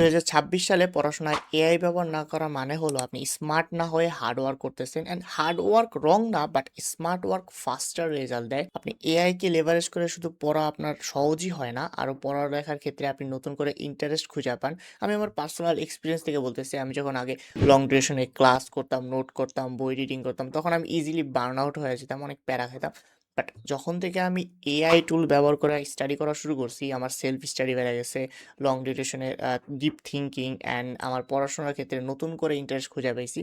2026 সালে পড়াশোনায় এআই ব্যবহার না করা মানে হলো আপনি স্মার্ট না হয়ে হার্ড ওয়ার্ক করতেছেন অ্যান্ড হার্ড ওয়ার্ক রং না but smart work faster result দেয়। আপনি এআই কে লেভারেজ করে শুধু পড়া আপনার সহজই হয় না আরও পড়ালেখার ক্ষেত্রে আপনি নতুন করে ইন্টারেস্ট খুঁজে পান। আমি আমার পার্সোনাল এক্সপিরিয়েন্স থেকে বলতেছি, আমি যখন আগে লং ডিউরেশনে ক্লাস করতাম নোট করতাম, বই রিডিং করতাম, তখন আমি ইজিলি বার্ন আউট হয়ে যেতাম, অনেক প্যারা খেতাম বাট যখন থেকে আমি এআই টুল ব্যবহার করে স্টাডি করা শুরু করছি, আমার সেলফ স্টাডি বেড়ে গেছে লং ডিউরেশনের ডিপ থিঙ্কিং অ্যান্ড আমার পড়াশোনার ক্ষেত্রে নতুন করে ইন্টারেস্ট খুঁজে পেয়েছি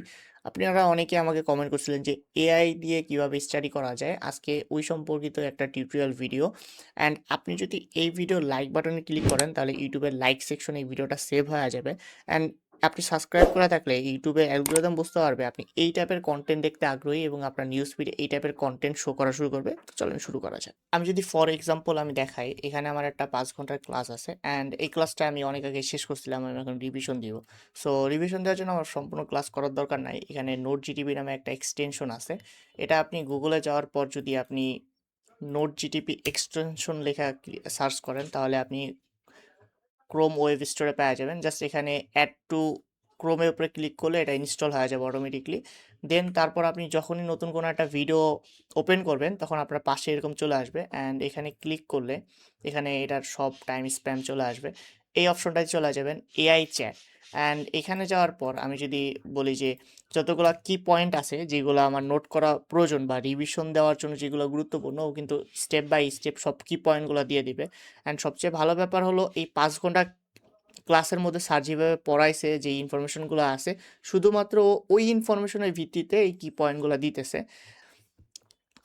আপনারা অনেকে আমাকে কমেন্ট করছিলেন যে এআই দিয়ে কীভাবে স্টাডি করা যায়? আজকে ওই সম্পর্কিত একটা টিউটোরিয়াল ভিডিও অ্যান্ড আপনি যদি এই ভিডিও লাইক বাটনে ক্লিক করেন, তাহলে ইউটিউবের লাইক সেকশনে এই ভিডিওটা সেভ হয়ে যাবে। অ্যান্ড আপনি সাবস্ক্রাইব করা থাকলে ইউটিউবে অ্যালগোরিদম বুঝতে পারবে আপনি এই টাইপের কন্টেন্ট দেখতে আগ্রহী এবং আপনার নিউজ ফিডে এই টাইপের কন্টেন্ট শো করা শুরু করবে। চলেন শুরু করা যাক। আমি যদি ফর এক্সাম্পল আমি দেখাই, এখানে আমার একটা পাঁচ ঘণ্টার ক্লাস আছে অ্যান্ড এই ক্লাসটা আমি অনেক আগে শেষ করছিলাম, আমি এখন রিভিশন দিব। সো রিভিশন দেওয়ার জন্য আমার সম্পূর্ণ ক্লাস করার দরকার নাই। এখানে নোট জিটিপি নামে একটা এক্সটেনশন আছে। এটা আপনি গুগলে যাওয়ার পর যদি আপনি নোট জিটিপি এক্সটেনশন লেখা সার্চ করেন, তাহলে আপনি ক্রোম ওয়েব স্টোরে পাওয়া যাবেন জাস্ট এখানে অ্যাড টু ক্রোমের উপরে ক্লিক করলে এটা ইনস্টল হয়ে যাবে অটোমেটিকলি দেন তারপর আপনি যখনই নতুন কোনো একটা ভিডিও ওপেন করবেন, তখন আপনার পাশে এরকম চলে আসবে। অ্যান্ড এখানে ক্লিক করলে এখানে এটার সব টাইম স্প্যাম চলে আসবে। এই অপশনটায় চলে যাবেন এআই চ্যাট অ্যান্ড এখানে যাওয়ার পর আমি যদি বলি যে যতগুলো কি পয়েন্ট আছে যেগুলো আমার নোট করা প্রয়োজন বা রিভিশন দেওয়ার জন্য যেগুলো গুরুত্বপূর্ণ, ও কিন্তু স্টেপ বাই স্টেপ সব কি পয়েন্টগুলো দিয়ে দিবে। অ্যান্ড সবচেয়ে ভালো ব্যাপার হলো এই পাঁচ ঘণ্টা ক্লাসের মধ্যে স্যার যেভাবে পড়াইছে, যে ইনফরমেশনগুলো আছে, শুধুমাত্র ওই ইনফরমেশনের ভিত্তিতে এই কি পয়েন্টগুলো দিতেছে।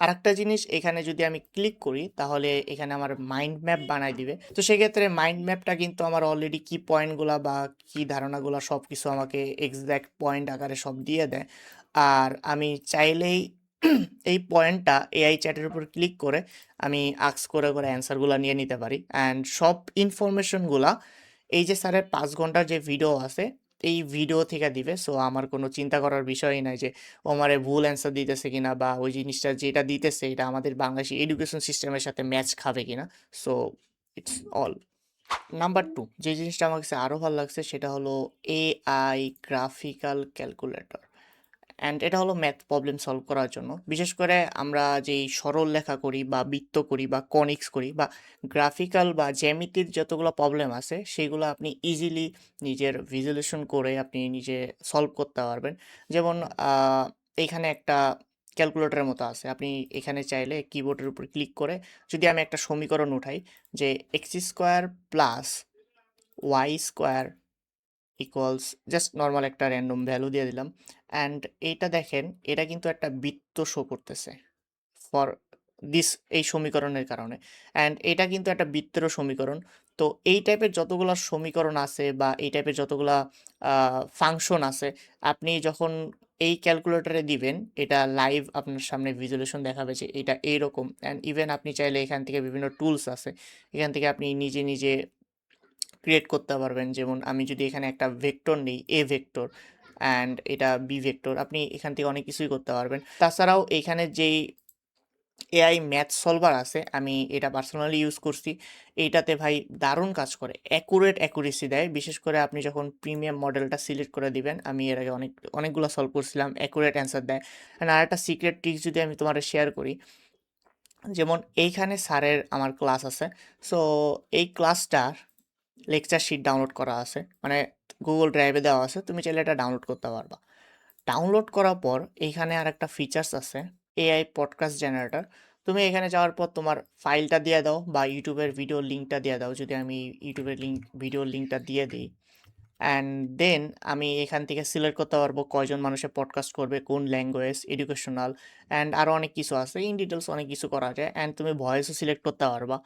আরেকটা জিনিস এখানে যদি আমি ক্লিক করি, তাহলে এখানে আমার মাইন্ড ম্যাপ বানাই দিবে। তো সেক্ষেত্রে মাইন্ড ম্যাপটা কিন্তু আমার অলরেডি কি পয়েন্টগুলো বা কি ধারণাগুলো সব কিছু আমাকে এক্সাক্ট পয়েন্ট আকারে সব দিয়ে দেয়। আর আমি চাইলেই এই পয়েন্টটা এআই চ্যাটের উপর ক্লিক করে আমি আক্স করে করে অ্যান্সারগুলো নিয়ে নিতে পারি। অ্যান্ড সব ইনফরমেশনগুলা এই যে স্যারের পাঁচ ঘণ্টার যে ভিডিও আছে এই ভিডিও থেকে দিবে। সো আমার কোনো চিন্তা করার বিষয়ই নাই যে ওমারে ভুল অ্যান্সার দিতেছে কিনা বা ওই জিনিসটা যেটা দিতেছে, এটা আমাদের বাংলাদেশি এডুকেশন সিস্টেমের সাথে ম্যাচ খাবে কিনা। So it's all number two যে জিনিসটা আমার কাছে আরও ভালো লাগছে, সেটা হলো এআই গ্রাফিক্যাল ক্যালকুলেটর অ্যান্ড এটা হলো ম্যাথ প্রবলেম সলভ করার জন্য। বিশেষ করে আমরা যেই সরল লেখা করি বা বৃত্ত করি বা কনিক্স করি বা গ্রাফিক্যাল বা জ্যামিতির যতগুলো প্রবলেম আছে, সেগুলো আপনি ইজিলি নিজের ভিজুয়ালেশন করে আপনি নিজে সলভ করতে পারবেন। যেমন এখানে একটা ক্যালকুলেটরের মতো আছে। আপনি এখানে চাইলে কিবোর্ডের উপর ক্লিক করে যদি আমি একটা সমীকরণ উঠাই যে x square plus y square equals just normal একটা র্যান্ডম ভ্যালু দিয়ে দিলাম। অ্যান্ড এইটা দেখেন, এটা কিন্তু একটা বৃত্ত শো করতেছে ফর দিস এই সমীকরণের কারণে। অ্যান্ড এটা কিন্তু একটা বৃত্তেরও সমীকরণ। তো এই টাইপের যতগুলা সমীকরণ আছে বা এই টাইপের যতগুলা ফাংশন আছে, আপনি যখন এই ক্যালকুলেটরে দিবেন, এটা লাইভ আপনার সামনে ভিজুয়ালেশন দেখাবে যে এটা এইরকম। অ্যান্ড ইভেন আপনি চাইলে এখান থেকে বিভিন্ন টুলস আছে। এখান থেকে আপনি নিজে নিজে ক্রিয়েট করতে পারবেন। যেমন আমি যদি এখানে একটা ভেক্টর নিই এ ভেক্টর অ্যান্ড এটা বি ভেক্টর আপনি এখান থেকে অনেক কিছুই করতে পারবেন। তাছাড়াও এখানে যেই এআই ম্যাথ সলভার আছে, আমি এটা পার্সোনালি ইউজ করছি। এইটাতে ভাই দারুণ কাজ করে অ্যাকুরেট অ্যাকুরেসি দেয়। বিশেষ করে আপনি যখন প্রিমিয়াম মডেলটা সিলেক্ট করে দিবেন, আমি এর আগে অনেক, অনেকগুলো সলভ করছিলাম অ্যাকুরেট অ্যান্সার দেয়। আর একটা সিক্রেট ট্রিক্স যদি আমি তোমার শেয়ার করি, যেমন এইখানে স্যারের আমার ক্লাস আছে। সো এই ক্লাসটার লেকচার শিট ডাউনলোড করা আছে মানে গুগল ড্রাইভে দেওয়া আছে, তুমি চাইলে এটা ডাউনলোড করতে পারবা। ডাউনলোড করার পর এইখানে আর একটা ফিচার্স আছে এআই পডকাস্ট জেনারেটর তুমি এখানে যাওয়ার পর তোমার ফাইলটা দিয়ে দাও বা ইউটিউবের ভিডিও লিঙ্কটা দিয়ে দাও, যদি আমি ইউটিউবের লিঙ্ক ভিডিও লিঙ্কটা দিয়ে দিই। অ্যান্ড দেন আমি এখান থেকে সিলেক্ট করতে পারব কয়জন মানুষের পডকাস্ট করবে, কোন ল্যাঙ্গুয়েজ এডুকেশনাল অ্যান্ড আরও অনেক কিছু আছে। ইন ডিটেলস অনেক কিছু করা যায় অ্যান্ড তুমি ভয়েসও সিলেক্ট করতে পারবা।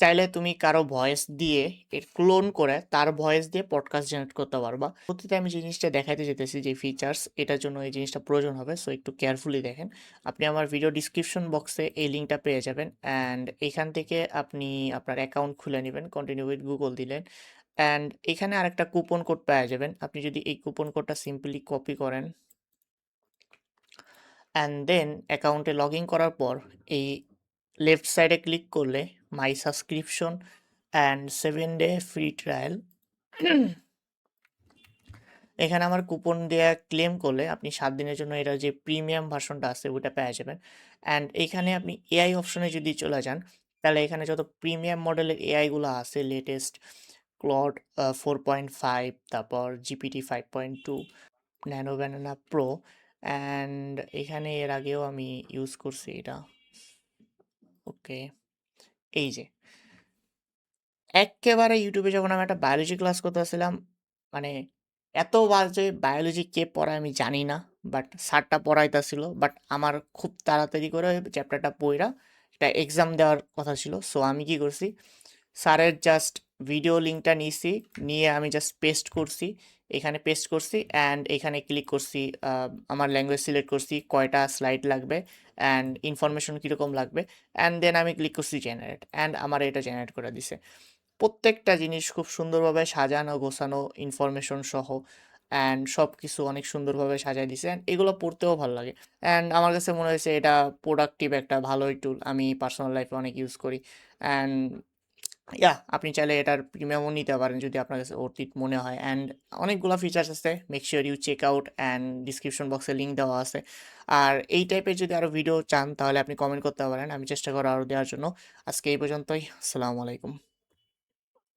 চাইলে তুমি কারও ভয়েস দিয়ে এর ক্লোন করে তার ভয়েস দিয়ে পডকাস্ট জেনারেট করতে পারবা। প্রতিতে আমি জিনিসটা দেখাইতে যেতেছি যে ফিচার্স এটার জন্য এই জিনিসটা প্রয়োজন হবে সো একটু কেয়ারফুলি দেখেন। আপনি আমার ভিডিও ডিসক্রিপশন বক্সে এই লিঙ্কটা পেয়ে যাবেন অ্যান্ড এখান থেকে আপনি আপনার অ্যাকাউন্ট খুলে নেবেন কন্টিনিউ উইথ গুগল দিলেন অ্যান্ড এখানে আরেকটা কুপন কোড পেয়ে যাবেন। আপনি যদি এই কুপন কোডটা সিম্পলি কপি করেন অ্যান্ড দেন অ্যাকাউন্টে লগ ইন করার পর এই লেফট সাইডে ক্লিক করলে my subscription and seven day free trial এখানে আমার কুপন দেয়া ক্লেম করলে আপনি সাত দিনের জন্য এটার যে প্রিমিয়াম ভার্সনটা আছে ওইটা পেয়ে যাবেন। অ্যান্ড এইখানে আপনি এআই অপশনে যদি চলে যান, তাহলে এখানে যত প্রিমিয়াম মডেলের এআইগুলো আছে লেটেস্ট ক্লড আ 4.5 তারপর GPT 5.2, nano banana pro and এখানে এর আগেও আমি ইউজ করছি এটা। ওকে। এই যে। এক্কেবারে ইউটিউবে যখন আমি একটা বায়োলজি ক্লাস করতেছিলাম, মানে এত বাজে বায়োলজি কে পড়ায় আমি জানি না। বাট স্যারটা পড়াইতেছিল। বাট আমার খুব তাড়াতাড়ি করে চ্যাপ্টারটা পইড়া একটা এক্সাম দেওয়ার কথা ছিল। সো আমি কি করছি, স্যারের জাস্ট ভিডিও লিঙ্কটা নিয়েছি নিয়ে আমি জাস্ট পেস্ট করছি। এখানে পেস্ট করছি অ্যান্ড এখানে ক্লিক করছি আমার ল্যাঙ্গুয়েজ সিলেক্ট করছি, কয়টা স্লাইড লাগবে অ্যান্ড ইনফরমেশন কীরকম লাগবে অ্যান্ড দেন আমি ক্লিক করছি জেনারেট অ্যান্ড আমার এটা জেনারেট করে দিছে। প্রত্যেকটা জিনিস খুব সুন্দরভাবে সাজানো গোছানো ইনফরমেশন সহ অ্যান্ড সব কিছু অনেক সুন্দরভাবে সাজায় দিছে অ্যান্ড এগুলো পড়তেও ভালো লাগে। অ্যান্ড আমার কাছে মনে হয়েছে এটা প্রোডাক্টিভ একটা ভালোই টুল। আমি পার্সোনাল লাইফে অনেক ইউজ করি। অ্যান্ড ইয়াহ আপনি চাইলে এটার প্রিমিয়ামও নিতে পারেন যদি আপনার কাছে অতীত মনে হয় অ্যান্ড অনেকগুলো ফিচার্স আছে। Make sure you check out and description বক্সে লিঙ্ক দেওয়া আছে। আর এই টাইপের যদি আরও ভিডিও চান, তাহলে আপনি কমেন্ট করতে পারেন। আমি চেষ্টা করো আরও দেওয়ার জন্য। আজকে এই পর্যন্তই। আসসালামু আলাইকুম।